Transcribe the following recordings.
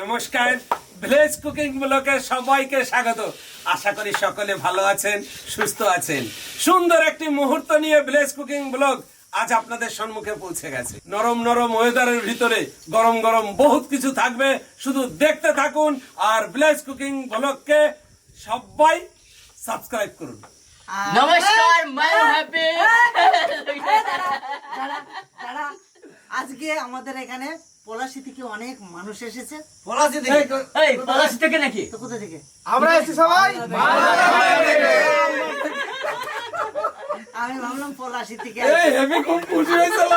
নমস্কার। Village cooking ব্লকে সবাইকে স্বাগত। আশা করি সকলে ভালো আছেন সুস্থ আছেন। সুন্দর একটি মুহূর্ত নিয়ে ভিলেজ কুকিং ব্লগ আজ আপনাদের সম্মুখে পৌঁছে গেছে। নরম নরম ওয়েদারের ভিতরে গরম গরম বহুত কিছু থাকবে। শুধু দেখতে থাকুন আর ভিলেজ কুকিং ব্লগকে সবাই সাবস্ক্রাইব করুন। নমস্কার মাই হ্যাপি দাঁড়া, দাঁড়া। আজকে আমাদের এখানে পলাশি থেকে অনেক মানুষ এসেছে। এই পলাশ থেকে নাকি? তো কোথা থেকে? আমরা এসেছি সবাই? আমি ভাবলাম পলাশি থেকে হেভি খুব খুশি হয়েছিল।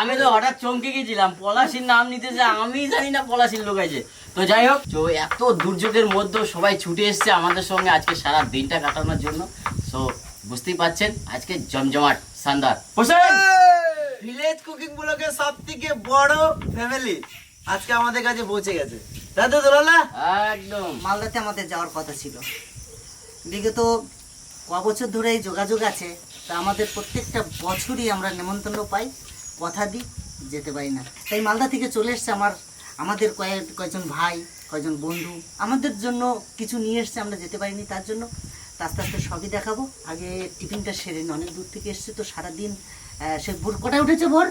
আমি তো হঠাৎ চমকে গেছিলাম। পলাশির নাম নিতে যে আমি জানি না পলাশির লোক আছে। তো যাই হোক তো এত দুর্যোগের মধ্যে সবাই ছুটে এসেছে আমাদের সঙ্গে আজকে সারা দিনটা কাটানোর জন্য। তো বুঝতেই পাচ্ছেন আজকে জমজমাট সান্দার। হোসেন ভিলেজ কুকিং ব্লকের সব থেকে বড় ফ্যামিলি আজকে আমাদের কাছে পৌঁছে গেছে। তাই তো দুলালা একদম। মালদাতে আমাদের যাওয়ার কথা ছিল। বিগত ক বছর ধরে এই যোগাযোগ আছে তা আমাদের প্রত্যেকটা বছরই আমরা নেমন্তন্ন পাই কথা দিই যেতে পারি না। তাই মালদা থেকে চলে এসছে আমার আমাদের কয়েক কয়েকজন ভাই কয়েকজন বন্ধু আমাদের জন্য কিছু নিয়ে এসছে আমরা যেতে পারিনি তার জন্য। তা আস্তে আস্তে সবই দেখাবো। আগে টিফিনটা সেরে। অনেক দূর থেকে এসছে তো সারাদিন সে ভোর কটায় উঠেছে ভোর?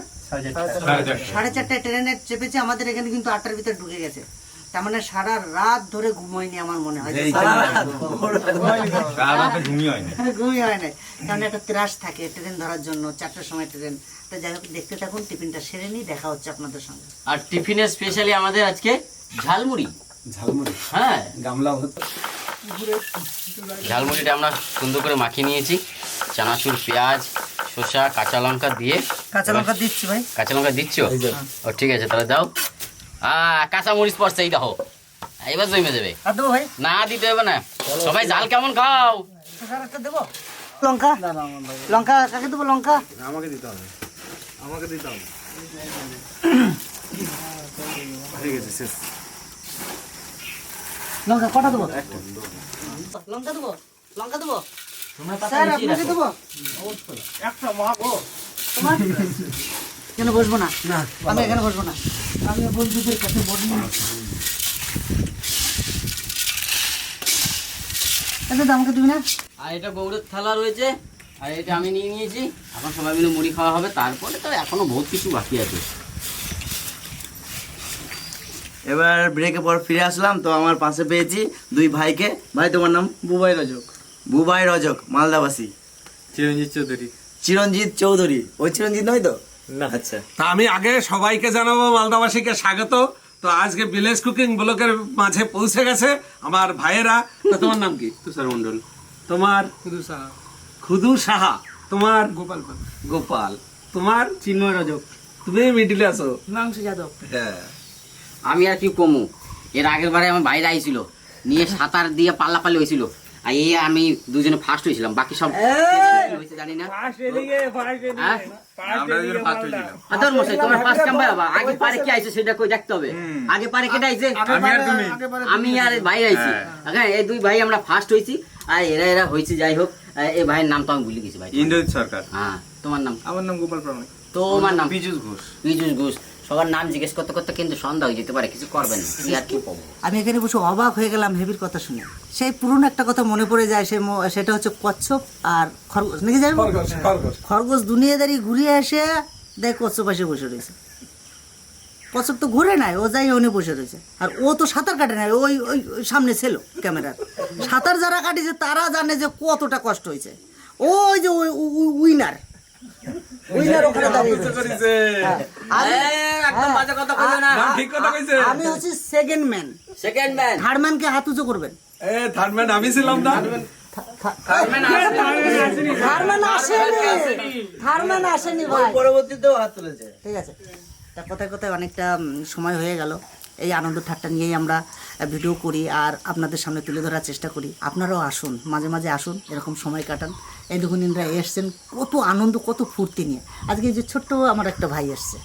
সাড়ে চারটায়। ট্রেনে চেপেছে আমাদের এখানে কিন্তু আটটার ভিতরে ঢুকে গেছে। তার মানে সারা রাত ধরে ঘুমোয়নি আমার মনে হয়। ঘুমই হয় না কারণ একটা ত্রাস থাকে ট্রেন ধরার জন্য চারটার সময় ট্রেন। তো যাই হোক দেখতে থাকুন টিফিনটা সেরে নিই দেখা হচ্ছে আপনাদের সঙ্গে। আর টিফিনে স্পেশালি আমাদের আজকে ঝালমুড়ি। ঝালমুড়ি? হ্যাঁ। গামলা ঝালমুড়িটা আমরা সুন্দর করে মাখিয়ে নিয়েছি। চানাচুর পেঁয়াজ শসা কাঁচা লঙ্কা দিয়ে কাঁচা লঙ্কা দিচ্ছি ভাই। কাঁচা লঙ্কা দিচ্ছ? ও ঠিক আছে তাহলে দাও। আ কাঁচা মরিচ পড়ছে এই দেখো। এবার জমে দেবে। ভাই? না দিতে হবে না। সবাই জাল কেমন খাও? দেবো? লঙ্কা? লঙ্কা কাকে দেবো লঙ্কা? আমাকে দিতে হবে। আমাকে দিতে হবে। লঙ্কা কটা দেবো? লঙ্কা দেবো? লঙ্কা দেবো? স্যার আপনাকে দেবো? একটা মাগো তোমার? কেন বসবো না? আমি এখানে বসবো না। আমি বন্ধুদের কাছে বসবো না এটা তো আমাকে দিবি না? আর এটা থালা রয়েছে আর এটা আমি নিয়ে নিয়েছি। এখন সবাই মিলে মুড়ি খাওয়া হবে তারপরে তো এখনও বহুত কিছু বাকি আছে। এবার ব্রেকে পর ফিরে আসলাম তো আমার পাশে পেয়েছি দুই ভাইকে। ভাই তোমার নাম? বুবাই রজক। বুবাই রজক মালদাবাসী। চিরঞ্জিত চৌধুরী। চিরঞ্জিত চৌধুরী। ওই চিরঞ্জিত নয় তো? না। আচ্ছা। তা আমি আগে সবাইকে জানাব মালদাবাসীকে স্বাগত। তো আজকে ভিলেজ কুকিং ব্লকের মাঝে পৌঁছে গেছে আমার ভাইয়েরা। তা তোমার নাম কি? তুষার মন্ডল তোমার খুদু সাহা। খুদু সাহা। তোমার গোপাল পাল। গোপাল। তোমার চিন্ময় রজক। তুমি মিডিলে আছো। নাংশু যাদব। হ্যাঁ। আমি আর কি কমু? এর আগের বারে আমার বাইরে আইছিল। নিয়ে সাঁতার দিয়ে পাল্লা পাল্লি হয়েছিল। আর এই আমি দুজনে ফার্স্ট হয়েছিলাম বাকি সব জানি না হ্যাঁ? তোমার ফার্স্ট বাবা আগে পারে কি আইছে সেটা কই দেখতে হবে আগে পারে কেটে আইছে আমি আর ভাই আইছি হ্যাঁ এই দুই ভাই আমরা ফার্স্ট হয়েছি আর এরা এরা হয়েছে যাই হোক এই ভাইয়ের নাম তো আমি ভুলে গেছি ভাই ইন্দ্রজিৎ সরকার হ্যাঁ তোমার নাম আমার নাম গোপাল প্রামাণিক তোমার নাম ঘোষ ঘোষ সবার নাম জিজ্ঞেস করতে করতে কিন্তু সন্ধ্যা হয়ে যেতে পারে কিছু করবেন না। কি আর কি পাবো আমি এখানে বসে অবাক হয়ে গেলাম হেবির কথা শুনে। সেই পুরনো একটা কথা মনে পড়ে যায় সে ম- সেটা হচ্ছে কচ্ছপ আর খরগোশ। নাকি যাই খরগোশ খরগোশ। খরগোশ দুনিয়াদারি ঘুরিয়ে এসে দেখ কচ্ছপ পাশে বসে রয়েছে। কচ্ছপ তো ঘুরে নাই ও যাই ওনে বসে রয়েছে। আর ও তো সাঁতার কাটে নাই ওই ওই ওই সামনে ছিল ক্যামেরার। সাঁতার যারা কাটিছে তারা জানে যে কতটা কষ্ট হয়েছে। ওই যে ওই উইনার উইনার ওখানে দাঁড়িয়ে রয়েছে। হ্যাঁ, আমি- একদম বাজে কথা বলবে না। না, ঠিক কথা কইছে। আমি হচ্ছি second man second man third ম্যানকে হাত উঁচু করবেন। এ থার্ড ম্যান আমি ছিলাম না। পরবর্তীতেও হাত তুলেছে। ঠিক আছে। তা কথায় কথায় অনেকটা সময় হয়ে গেল। এই আনন্দ ঠাট্টা নিয়েই আমরা ভিডিও করি আর আপনাদের সামনে তুলে ধরার চেষ্টা করি। আপনারাও আসুন মাঝে মাঝে আসুন এরকম সময় কাটান। এই দেখুন ইনরা এসছেন কত আনন্দ কত ফুর্তি নিয়ে। আজকে এই যে ছোট্ট আমার একটা ভাই এসছে।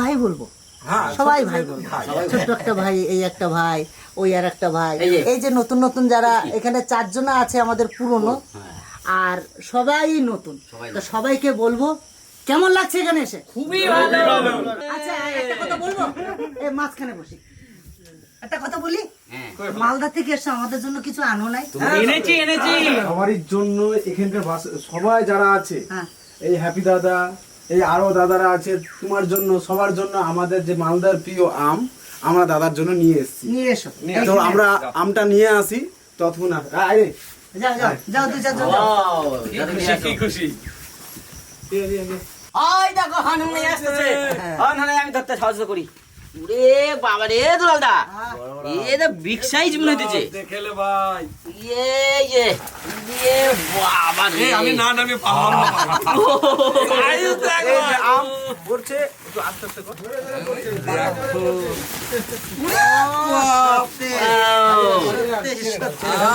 ভাই বলব? হ্যাঁ, সবাই ভাই বলব। ছোট্ট একটা ভাই এই একটা ভাই ওই আর একটা ভাই। এই যে। নতুন নতুন যারা এখানে চারজন আছে আমাদের পুরনো আর সবাই নতুন। তো সবাইকে বলব কেমন লাগছে এখানে এসে? খুবই ভালো। আচ্ছা একটা কথা বলব? এই মাঝখানে বসি। একটা কথা বলি? হ্যাঁ। মালদা থেকে এসে আমাদের জন্য কিছু আনো নাই। এনেছি এনেছি। সবারই জন্য এখানকার সবাই যারা আছে হ্যাঁ। এই হ্যাপি দাদা এই আরও দাদারা আছে তোমার জন্য সবার জন্য আমাদের যে মালদার প্রিয় আম আমরা দাদার জন্য নিয়ে এসেছি। নিয়ে এসো। তো আমরা আমটা নিয়ে আসি ততক্ষণ আ- আরে। যাও যাও যাও দুই চারজন যাও। কি খুশি নিয়ে কি আসো। খুশি দেখো হানুমনি আসতেছে। হন হন আমি ধরতে সাহায্য করি। ওরে বাবা রে দুলালদা। এ তো বিগ সাইজ মনে হইতেছে। দেখেলে ভাই। ইয়ে ইয়ে ইয়ে বাবা রে। এই আমি না নামে পারলাম সাইজ দেখো আম পড়ছে একটু আস্তে আস্তে কর।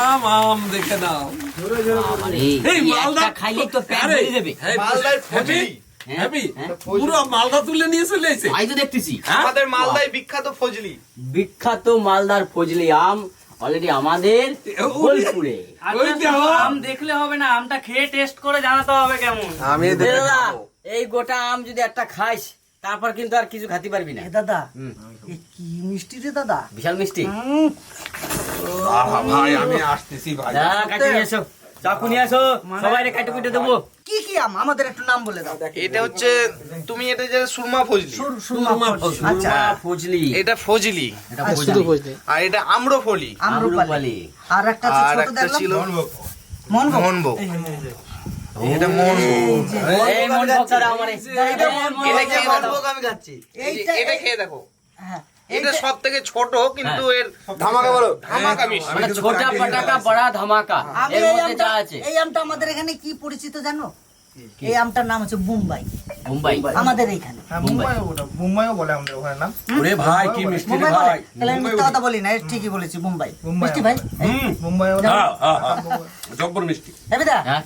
আম আম দেখে নাও। এই মালদা খাইলে তো পেট আরে, ভরে যাবে। মালদার হ্যাপি হ্যাপি হ্যাঁ। পুরো মালদা তুলে নিয়ে চলে এসে তাই তো দেখতেছি। আমাদের মালদায় বিখ্যাত ফজলি। বিখ্যাত মালদার ফজলি আম অলরেডি আমাদের বোলপুরে। আম দেখলে হবে না আমটা খেয়ে টেস্ট করে জানাতে হবে কেমন? আমি এই গোটা আম যদি একটা খাইস তারপর কিন্তু আর কিছু খাতে পারবি না। দাদা কি মিষ্টি রে দাদা? বিশাল মিষ্টি। ভাই আমি আসতেছি ভাই। এসো। চাকু নিয়ে এসো সবাই কাটে কুটে দেবো কি কি আম আমাদের একটু নাম বলে দাও এটা হচ্ছে তুমি এটা যে সুরমা ফজলি সুরমা ফল। আচ্ছা ফজলি এটা ফজলি এটা ফজলি আর এটা আম্রফলি আম্রপালি আর একটা ছোট দেখলাম ছিল মোহনভোগ মোহনভোগ এটা মোহনভোগ এই মন ভক্তরা আমারে এটা দেখো আমি খাচ্ছি এটা খেয়ে দেখো হ্যাঁ এটা সব থেকে ছোট কিন্তু এর ধামাকা বলো। ধামাকা মিষ্টি। মানে ছোটা পটাকা বড় ধামাকা আছে। এই আমটা আমাদের এখানে কি পরিচিত জানো? এই আমটার নাম হচ্ছে মুম্বাই। মুম্বাই। আমাদের এইখানে। ওরে ভাই কি মিষ্টি রে ভাই। তাহলে আমি মিথ্যা কথা বলি না ঠিকই বলেছি মুম্বাই। মিষ্টি ভাই? হুম। হ্যাঁ হ্যাঁ হ্যাঁ। জব্বর মিষ্টি। হ্যাঁ?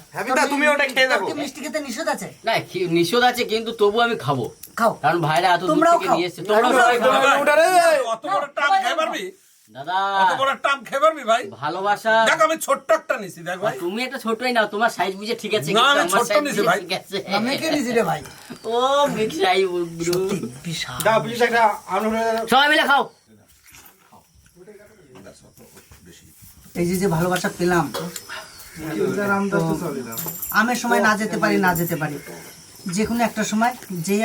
তুমি ওটা খেয়ে দেখো। কি মিষ্টি খেতে নিষেধ আছে? না নিষেধ আছে কিন্তু তবু আমি খাব। খাও। কারণ ভাইরা এত দূর থেকে নিয়ে এসছে। তোমরাও সবাই খাও। অত বড় টাপ খেয়ে পারবি দাদা। অত বড় টাপ খেয়ে পারবি ভাই? ভালোবাসা। দেখ আমি ছোট্ট একটা নিছি দেখ ভাই। তুমি একটা ছোটই নাও তোমার সাইজ বুঝে ঠিক আছে না, আমি ছোট্ট নিছি ভাই। আমি কে নিছি রে ভাই? ও বিগ সাইজ সত্যি বিশাল। দাও, please একটা আম সবাই মিলে খাও। এই যে যে ভালোবাসা পেলাম। আমের সময় না যেতে পারি না যেতে পারি। যে কোনো একটা সময় যে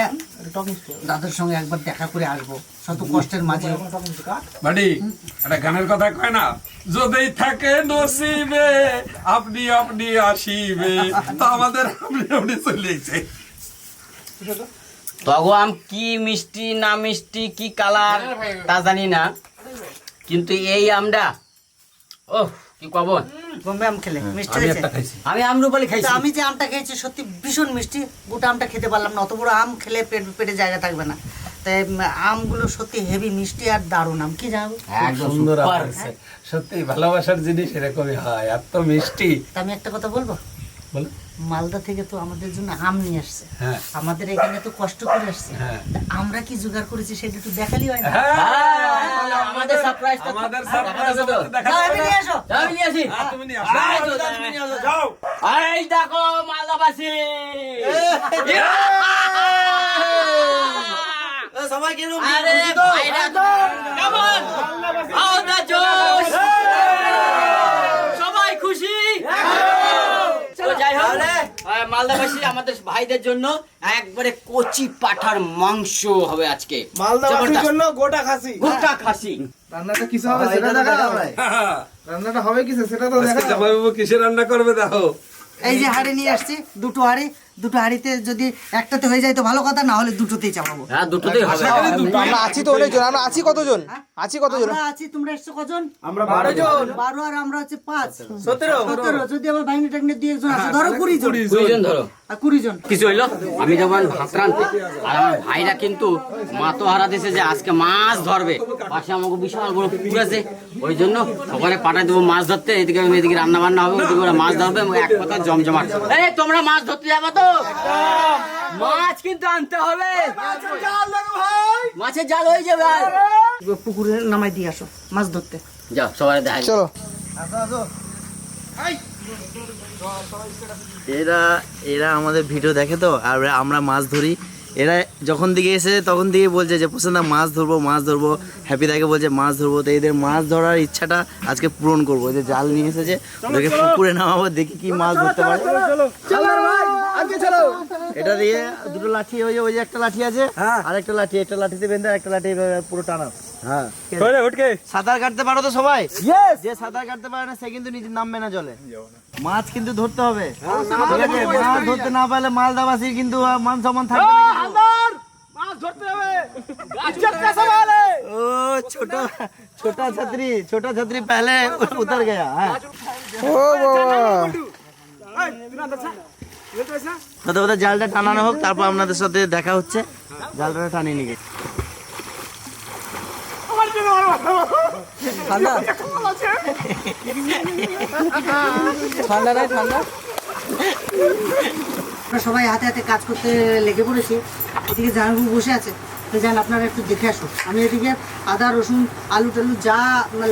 দাদার সঙ্গে একবার দেখা করে আসব। শত কষ্টের মাঝে। বাড়ি একটা গানের কথা কয় না? যদি থাকে নসিবে আপনি আপনি আসিবে। তা আমাদের আপনি আপনি চলে এসে। কি মিষ্টি না মিষ্টি কি কালার তা জানি না। কিন্তু এই আমটা ও কি কব বোম্বে আম খেলে মিষ্টি আমি একটা আমরুপালি খাইছি। আমি যে আমটা খেয়েছি সত্যি ভীষণ মিষ্টি। গোটা আমটা খেতে পারলাম না অত বড় আম খেলে পেট পেটে জায়গা থাকবে না। তাই আমগুলো সত্যি হেভি মিষ্টি আর দারুণ আম। কি জানো? একদম সুন্দর সুপার সত্যি ভালোবাসার জিনিস এরকমই হয় এত মিষ্টি। তা আমি একটা কথা বলব? বলো মালদা থেকে তো আমাদের জন্য আম নিয়ে আসছে। হ্যাঁ। আমাদের এখানে তো কষ্ট করে আসছে। হ্যাঁ। আমরা কি জোগাড় করেছি সেটা একটু দেখালি হয় না। হ্যাঁ। আমাদের সারপ্রাইজ আমাদের সারপ্রাইজ দেখা যাও, আমি নিয়ে আসো। আমি নিয়ে আসি। হ্যাঁ, তুমি নিয়ে আসো। এই তুমি নিয়ে আসো। যাও। এই দেখো মালদাবাসী। সবাই কীরকম আরে ভাইরা কেমন How the জোশ সবাই খুশি তো যাই হোক আহ, মালদাবাসী আমাদের ভাইদের জন্য একবারে কচি পাঠার মাংস হবে আজকে। মালদাবাসীর। জন্য গোটা খাসি। গোটা খাসি। রান্নাটা কিসে হবে সেটা দেখাও। রান্নাটা হবে কিসে সেটা তো দেখা কিসে রান্না করবে দেখো। এই যে হাড়ি নিয়ে আসছি দুটো হাড়ি। দুটো হাড়িতে যদি একটাতে হয়ে যায় তো ভালো কথা না হলে দুটোতেই চাপাবো। হ্যাঁ দুটোতেই হবে। আমরা আছি তো অনেকজন আমরা আছি কতজন? আছি কতজন? আমরা আছি তোমরা এসছো কজন? আমরা বারো জন। বারো আর আমরা হচ্ছে পাঁচ। সতেরো। সতেরো। যদি আবার ভাইনি টাইনি দুই একজন আছে ধরো কুড়ি জন দুইজন ধরো। আর কুড়ি জন কিছু হইল? আমি যখন ভাত রাঁধতে আর আমার ভাইরা কিন্তু মাতো হারা দিছে যে আজকে মাছ ধরবে পাশে আমাকে বিশাল বড় পুকুর আছে ওই জন্য ওখানে পাঠাই দেবো মাছ ধরতে এদিকে আমি এদিকে রান্না বান্না হবে ওদিকে মাছ ধরবে এবং এক কথা জমজমাট এই তোমরা মাছ ধরতে যাব তো? মাছ কিন্তু আনতে হবে। মাছের জাল হয়ে যাবে পুকুরে নামাই দিয়ে আসো মাছ ধরতে। যাও সবাই দেখা। চলো। এরা এরা আমাদের ভিডিও দেখে তো আর আমরা মাছ ধরি। এরা যখন দিকে এসে তখন দিকে বলছে যে প্রসেনদা মাছ ধরবো মাছ ধরবো। হ্যাপি দাকে বলছে মাছ ধরবো। তো এদের মাছ ধরার ইচ্ছাটা আজকে পূরণ করব। যে জাল নিয়ে এসেছে ওদেরকে পুকুরে নামাবো দেখি কি মাছ ধরতে পারে। এটা দিয়ে দুটো লাঠি ওই যে ওই যে একটা লাঠি আছে আর একটা লাঠি একটা লাঠিতে বেঁধে একটা লাঠি এভাবে পুরো টানা হ্যাঁ সাঁতার কাটতে পারো তো সবাই যে সাঁতার কাটতে পারে না সে কিন্তু নিজে নামবে না জলে মাছ কিন্তু ধরতে হবে ঠিক আছে মাছ ধরতে না পারলে মাল দাবাসির কিন্তু আহ, মান সম্মান থাকবে না কিন্তু। ও ছোট ছোটা ছাত্রী ছোটা ছাত্রী पहले उतर गया হ্যাঁ ও হতে জালটা টানানো হোক, তারপর আপনাদের সাথে দেখা হচ্ছে। জালটা টানিয়ে নিয়ে সবাই হাতে হাতে কাজ করতে লেগে পড়েছি। এদিকে জামাইবাবু বসে আছে। তো যান, আপনারা একটু দেখে আসুন। আমি এদিকে আদা, রসুন আলু টালু যা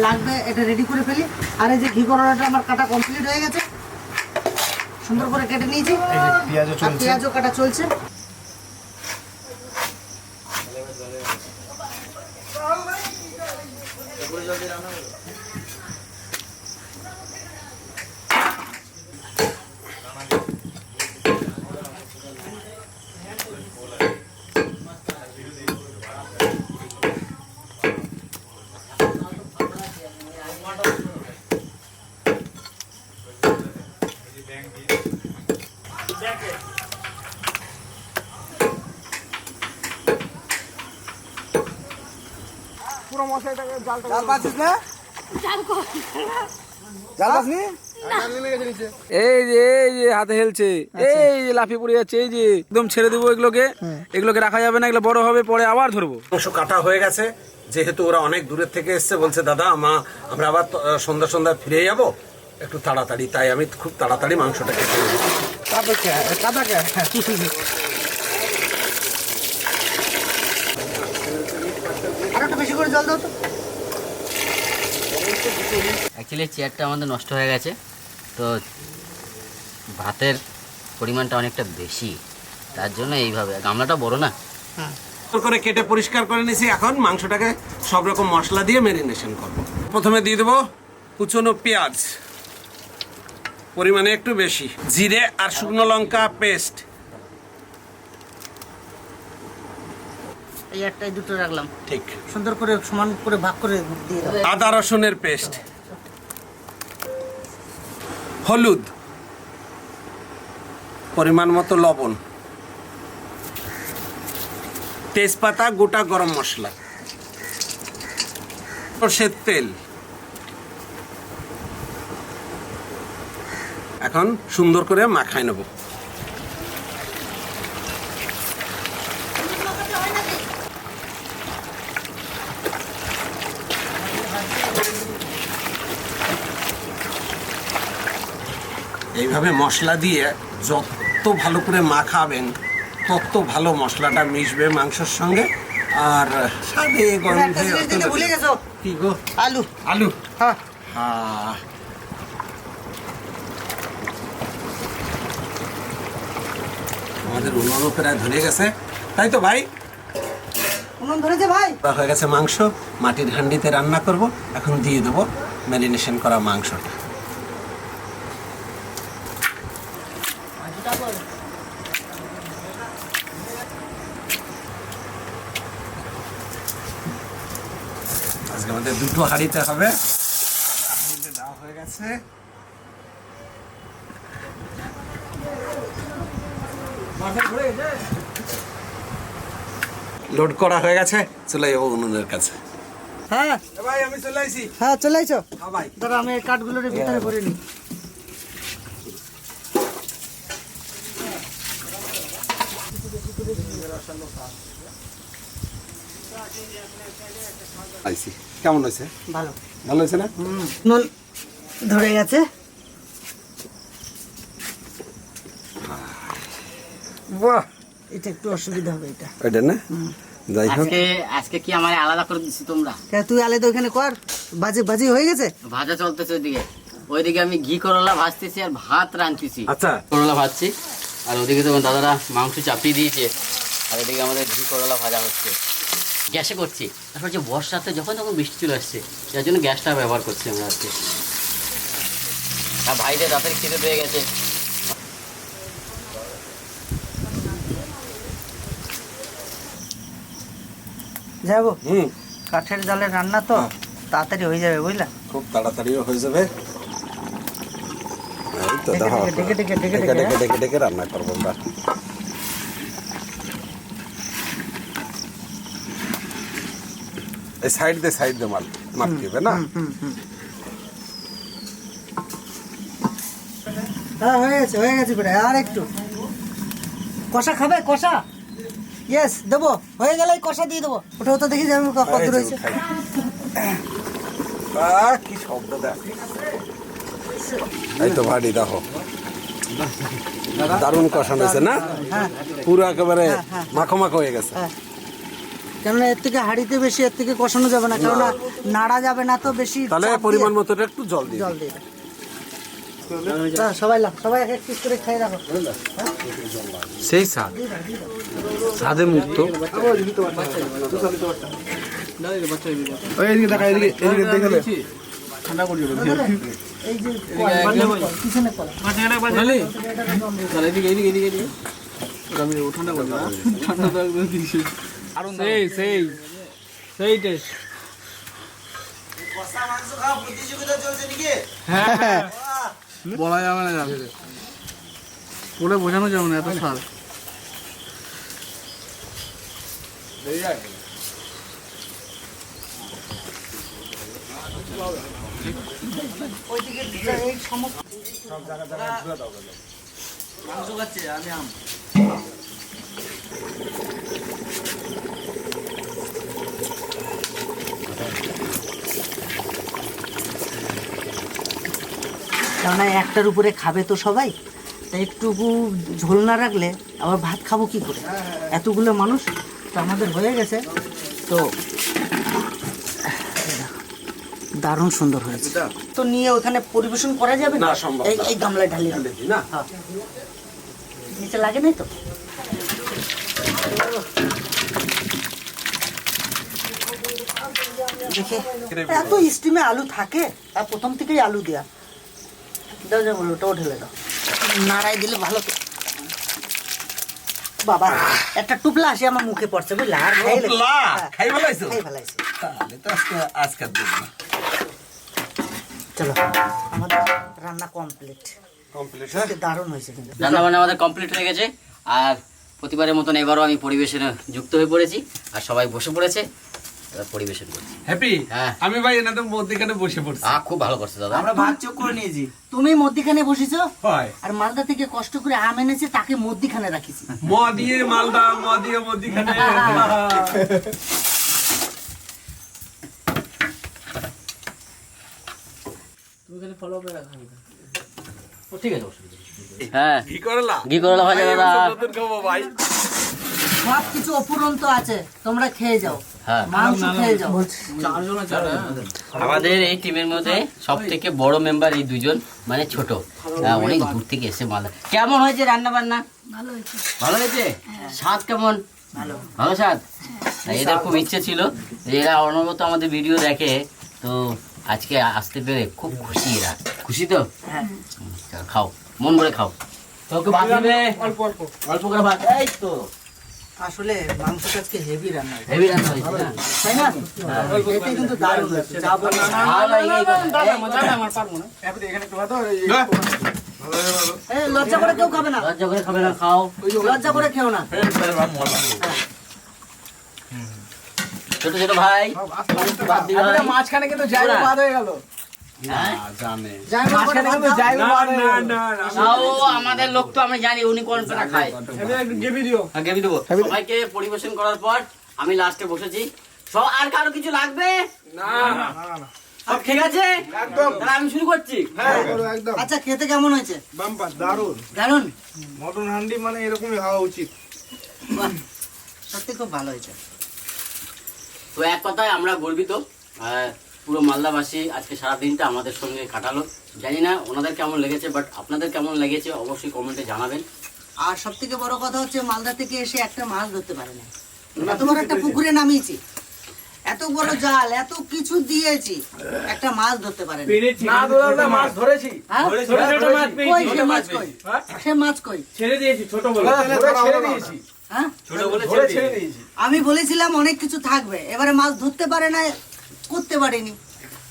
লাগবে, এটা রেডি করে ফেলি। আর এই যে ঘি করলাটা আমার কাটা কমপ্লিট হয়ে গেছে। সুন্দর করে কেটে নিয়েছি। পেঁয়াজও কাটা চলছে। এই যে এই যে হাতে হেলছে। এই যে লাফিয়ে পড়ে যাচ্ছে এই যে একদম ছেড়ে দেবো এগুলোকে। এগুলোকে রাখা যাবে না এগুলো বড় হবে পরে আবার ধরবো। মাংস কাটা হয়ে গেছে। যেহেতু ওরা অনেক দূরের থেকে এসছে বলছে দাদা মা আমরা আবার সন্ধ্যা সন্ধ্যা ফিরে যাব। একটু তাড়াতাড়ি। তাই আমি খুব তাড়াতাড়ি মাংসটা কেটে নেব তারপর কাদা কে আর একটু বেশি করে জল দাও তো অ্যাকচুয়ালি চেয়ারটা আমাদের নষ্ট হয়ে গেছে। তো ভাতের পরিমাণটা অনেকটা বেশি। তার জন্য এইভাবে। গামলাটা বড় না? সুন্দর করে কেটে পরিষ্কার করে নিয়েছি। এখন মাংসটাকে সব রকম মশলা দিয়ে মেরিনেশন করব। প্রথমে দিয়ে দেবো কুচনো পেঁয়াজ। পরিমাণে একটু বেশি। জিরে আর শুকনো লঙ্কা পেস্ট এই একটাই দুটো রাখলাম। ঠিক। সুন্দর করে সমান করে ভাগ করে দিয়ে আদা রসুনের পেস্ট হলুদ। পরিমাণ মতো লবণ। তেজপাতা, গোটা গরম মশলা। সর্ষের তেল। এখন সুন্দর করে মাখায় নেব। এইভাবে মশলা দিয়ে যত ভালো করে মাখাবেন তত ভালো মশলাটা মিশবে মাংসের সঙ্গে। আর গন্ধে ভুলে গেছো? কি গো? আলু। আলু? হ্যাঁ। হ্যাঁ আমাদের উনুনও প্রায় ধরে গেছে। তাই তো ভাই? উনুন ধরেছে ভাই। হয়ে গেছে মাংস। মাটির হান্ডিতে রান্না করব। এখন দিয়ে দেবো ম্যারিনেশন করা মাংসটা আজকে আমাদের দুটো হাঁড়িতে হবে। হাঁড়িতে দেওয়া হয়ে গেছে লোড করা হয়ে গেছে চলে যাব উনুনের কাছে। হ্যাঁ। ভাই আমি চলে আসি হ্যাঁ চলে আইছো। হ্যাঁ ভাই। দাঁড়া আমি এই কাঠগুলোর ভিতরে ভরে নিই। কেমন হয়েছে? ভালো। ভালো হয়েছে না? নুন ধরে গেছে। বাহ! এটা একটু অসুবিধা হবে এটা। ওইটা না? যাই হোক। আজকে আজকে কি আমার আলাদা করে তোমরা? কে, তুই আলাদা ওখানে কর। বাজে বাজি হয়ে গেছে? ভাজা চলতেছে ওইদিকে। ওইদিকে আমি ঘি করলা ভাজতেছি আর ভাত রাঁধতেছি। আচ্ছা। করলা ভাজছি। আর ওদিকে তোমার দাদারা মাংস চাপিয়ে দিয়েছে। আর এদিকে আমাদের ঘি করলা ভাজা হচ্ছে। গ্যাসে করছি। তারপর যে বর্ষাতে যখন তখন বৃষ্টি চলে আসছে যার জন্য গ্যাসটা ব্যবহার করছি আমরা আজকে। আর ভাইদের রাতের খিদে পেয়ে গেছে। যাব হুম। কাঠের জালে রান্না তো তাড়াতাড়ি হয়ে যাবে বুঝলা? খুব তাড়াতাড়িও হয়ে যাবে। এই তো দেখো ডেকে ডেকে ডেকে ডেকে ডেকে ডেকে ডেকে রান্না করব আমরা। এই সাইড দে সাইড দে মাল। মাপ দিবে না? হ্যাঁ হয়ে গেছে হয়ে গেছে প্রায় আর একটু। কষা খাবে কষা? ইয়েস দেবো। হয়ে গেলেই কষা দিয়ে দেবো। ওটাও তো দেখি যাবে কত রয়েছে। কি শব্দ দেখ এই তো দেখো। দারুণ কষানো হয়েছে না? হ্যাঁ। পুরো একেবারে হ্যাঁ। মাখো মাখো হয়ে গেছে। হ্যাঁ। কেননা এর থেকে হাঁড়িতে বেশি এর থেকে কষানো যাবে না। কেননা নাড়া যাবে না তো বেশি তাহলে পরিমাণ মতো একটু জল দিই জল দিয়ে। সবাই লাও সবাই এক এক করে খেয়ে রাখো। সেই স্বাদ। স্বাদে মুক্ত। এদিকে দেখা এদিকে এদিকে দেখে নে। এই যে পিছনে এদিকে এদিকে এদিকে এদিকে। ঠান্ডা করবে ঠান্ডা একদম সেই সেই। সেই টেস্ট হ্যাঁ। বলা যাবে না যাবে। বলে বোঝানো যাবে না এত স্বাদ। মাংস খাচ্ছে আমি আম। কেননা একটার উপরে খাবে তো সবাই তাই একটুকু ঝোল না রাখলে আবার ভাত খাব কি করে? এতগুলো মানুষ তো আমাদের হয়ে গেছে। তো দারুণ সুন্দর হয়েছে। তো নিয়ে ওখানে পরিবেশন করা যাবে? না এই। এই গামলায় ঢালে না? হ্যাঁ। নিচে লাগে নাই তো? দেখে এত স্টিমে আলু থাকে? আর প্রথম থেকেই আলু দেয়া। দাও যাও ওটাও ঢেলে দাও। নাড়াই দিলে ভালো বাবা একটা টুপলা আসে আমার মুখে পড়ছে বুঝলা? আর হ্যাঁ, খাই ফেলাইছো? খাই ফেলাইছে। তাহলে তো আজকে আজকের দিন চলো আমাদের রান্না কমপ্লিট কমপ্লিট হ্যাঁ? দারুণ হয়েছে কিন্তু। রান্না বান্না আমাদের কমপ্লিট হয়ে গেছে। আর প্রতিবারের মতন এবারও আমি পরিবেশনে যুক্ত হয়ে পড়েছি। আর সবাই বসে পড়েছে। পরিবেশন করছি। হ্যাপি? হ্যাঁ। আমি ভাই এনাদের মধ্যেখানে বসে পড়ছি। আহ খুব ভালো করছে দাদা। আমরা ভাত চোখ করে নিয়েছি। তুমি মধ্যিখানে বসেছো? হয়। আর মালদা থেকে কষ্ট করে আম এনেছে তাকে মধ্যিখানে রাখিছি। ম দিয়ে মালদা ম দিয়ে মদিখানে ও, ঠিক আছে অসুবিধা হ্যাঁ। কি করলা? ঘি করলা ভাজা দাদা। ভাই। সব কিছু অপুরন্ত আছে তোমরা খেয়ে যাও। হ্যাঁ। মাংস খেয়ে যাও। আমাদের এই টিমের মধ্যে সব থেকে বড় মেম্বার এই দুজন মানে ছোট। অনেক দূর থেকে এসে মালদা কেমন হয়েছে রান্না বান্না? ভালো হয়েছে। স্বাদ কেমন? ভালো। স্বাদ? এদের খুব ইচ্ছে ছিল। যে এরা অনবরত আমাদের ভিডিও দেখে তো আজকে আসতে পেরে খুব খুশি এরা। খুশি তো? হ্যাঁ। খাও। মন ভরে খাও। তোকে ভাত অল্প অল্প। অল্প করে ভাত। এই তো। আসলে মাংসটা আজকে হেভি রান্না হেভি রান্না হয়েছে তাই না এতে কিন্তু দারুণ হয়েছে যা বলো ভালো এই- এই কথা। এই, লজ্জা করে কেউ খাবে না লজ্জা করে খাবে না খাও লজ্জা করে খেও না ছোট ছোট ভাই বাদ দিও ভাই। মাঝখানে কিন্তু জায়গা বাদ হয়ে গেল হ্যাঁ? হয়ে আমাদের লোক তো আমরা জানি উনি কোন পেটা খায় আমি সবাইকে পরিবেশন করার পর আমি লাস্টে বসেছি সব আর কারও কিছু লাগবে সব ঠিক আছে তাহলে আমি শুরু করছি আচ্ছা খেতে কেমন হয়েছে বাম্পার দারুণ দারুণ মটন হান্ডি মানে এরকমই হওয়া উচিত সত্যি খুব ভালো হয়েছে তো এক কথায় আমরা গর্বিত আহ, পুরো মালদাবাসী আজকে সারা দিনটা আমাদের সঙ্গে কাটালো। জানি না ওনাদের কেমন লেগেছে বাট আপনাদের কেমন লেগেছে অবশ্যই কমেন্টে জানাবেন। আর সব থেকে বড় কথা হচ্ছে মালদা থেকে এসে একটা মাছ ধরতে পারে না এত বড় একটা পুকুরে নামিয়েছি। এত বড় জাল এত কিছু দিয়েছি একটা মাছ ধরতে পারে না না মাছ ধরেছি? ছোট ছোট মাছ পেয়েছি, কই সে মাছ মাছ কই? সে মাছ কই? ছেড়ে দিয়েছি ছোট বলে। ধরে ছেড়ে দিয়েছি। ধরে ছেড়ে দিয়েছি। আমি বলেছিলাম অনেক কিছু থাকবে এবারে মাছ ধরতে পারে না করতে পারিনি।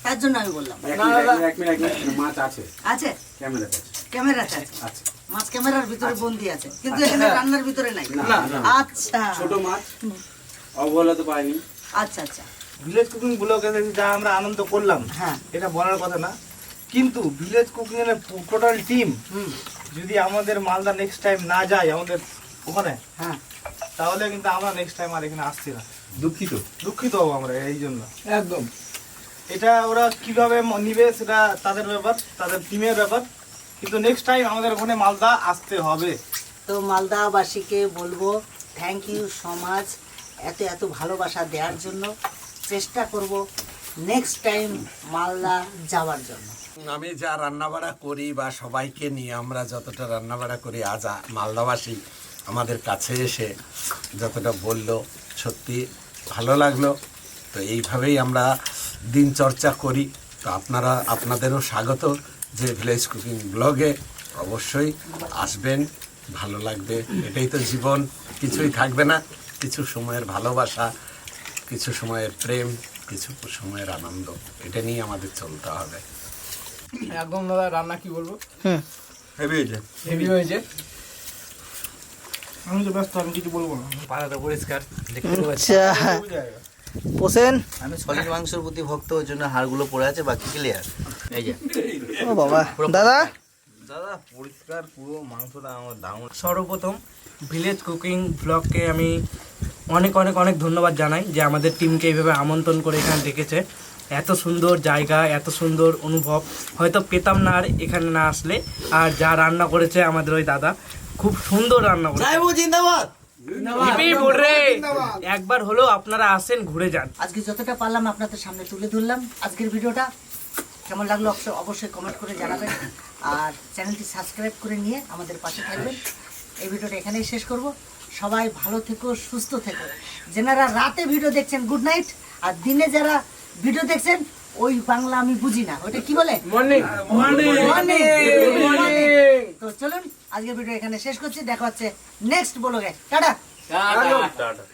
তার জন্য আমি বললাম। মাছ আছে। আছে? ক্যামেরাতে আছে আছে। আচ্ছা। মাছ ক্যামেরার ভিতরে বন্দি আছে। কিন্তু এখানে রান্নার ভিতরে নাই। না, না। আচ্ছা। ছোট মাছ অবহেলা তো পাইনি। আচ্ছা আচ্ছা। ভিলেজ কুকিং ব্লগে যা আমরা আনন্দ করলাম। হ্যাঁ। এটা বলার কথা না। কিন্তু ভিলেজ কুকিং এর টোটাল টিম হুম। যদি আমাদের মালদা নেক্সট টাইম না যায় আমাদের ওখানে হ্যাঁ। তাহলে কিন্তু আমরা নেক্সট টাইম আর এখানে আসছি না। দুঃখিত। দুঃখিত হব আমরা এই জন্য। একদম। এটা ওরা কীভাবে নিবে সেটা তাদের ব্যাপার তাদের টিমের ব্যাপার। কিন্তু নেক্সট টাইম আমাদের ওখানে মালদা আসতে হবে। তো মালদাবাসীকে বলব থ্যাংক ইউ সো মাচ এত এত ভালোবাসা দেওয়ার জন্য চেষ্টা করব নেক্সট টাইম মালদা যাওয়ার জন্য। আমি যা রান্নাবাড়া করি বা সবাইকে নিয়ে আমরা যতটা রান্নাবাড়া করি আজ মালদাবাসী আমাদের কাছে এসে যতটা বলল সত্যি ভালো লাগল। তো এইভাবেই আমরা দিন চর্চা করি। তো আপনারা আপনাদেরও স্বাগত যে ভিলেজ কুকিং ব্লগে। অবশ্যই আসবেন ভালো লাগবে। এটাই তো জীবন কিছুই থাকবে না। কিছু সময়ের ভালোবাসা কিছু সময়ের প্রেম কিছু সময়ের আনন্দ। এটা নিয়ে আমাদের চলতে হবে। একদম দাদা রান্না কি বলব? হেভি হয়েছে। হেভি হয়েছে। আমি তো ব্যস্ত আমি কিছু বলব না। পাড়াটা পরিষ্কার আচ্ছা। পোষেন আমি সলিড মাংসের প্রতি ভক্ত ওই জন্য হাড়গুলো পড়ে আছে বাকি ক্লিয়ার এই যে। ও বাবা। দাদা? দাদা পরিষ্কার পুরো মাংসটা আমার দারুণ। সর্বপ্রথম ভিলেজ কুকিং ব্লগকে আমি অনেক অনেক অনেক ধন্যবাদ জানাই যে আমাদের টিমকে এইভাবে আমন্ত্রণ করে এখানে ডেকেছে। এত সুন্দর জায়গা এত সুন্দর অনুভব। হয়তো পেতাম না আর এখানে না আসলে আর যা রান্না করেছে আমাদের ওই দাদা। খুব সুন্দর রান্না করেছে জিন্দাবাদ। একবার হলেও আপনারা আসেন ঘুরে যান। আজকে যতটা পারলাম আপনাদের সামনে তুলে ধরলাম। আজকের ভিডিওটা কেমন লাগল অবশ্যই কমেন্ট করে জানাবেন। আর চ্যানেলটি সাবস্ক্রাইব করে নিয়ে আমাদের পাশে থাকবেন। এই ভিডিওটা এখানেই শেষ করব। সবাই ভালো থেকো সুস্থ থেকো। যেনারা রাতে ভিডিও দেখছেন গুড নাইট আর দিনে যারা ভিডিও দেখছেন ওই বাংলা আমি বুঝি না। ওটা কি বলে. তো চলুন আজকের ভিডিও এখানে শেষ করছি। দেখা হচ্ছে নেক্সট বলো টাটা। টাটা।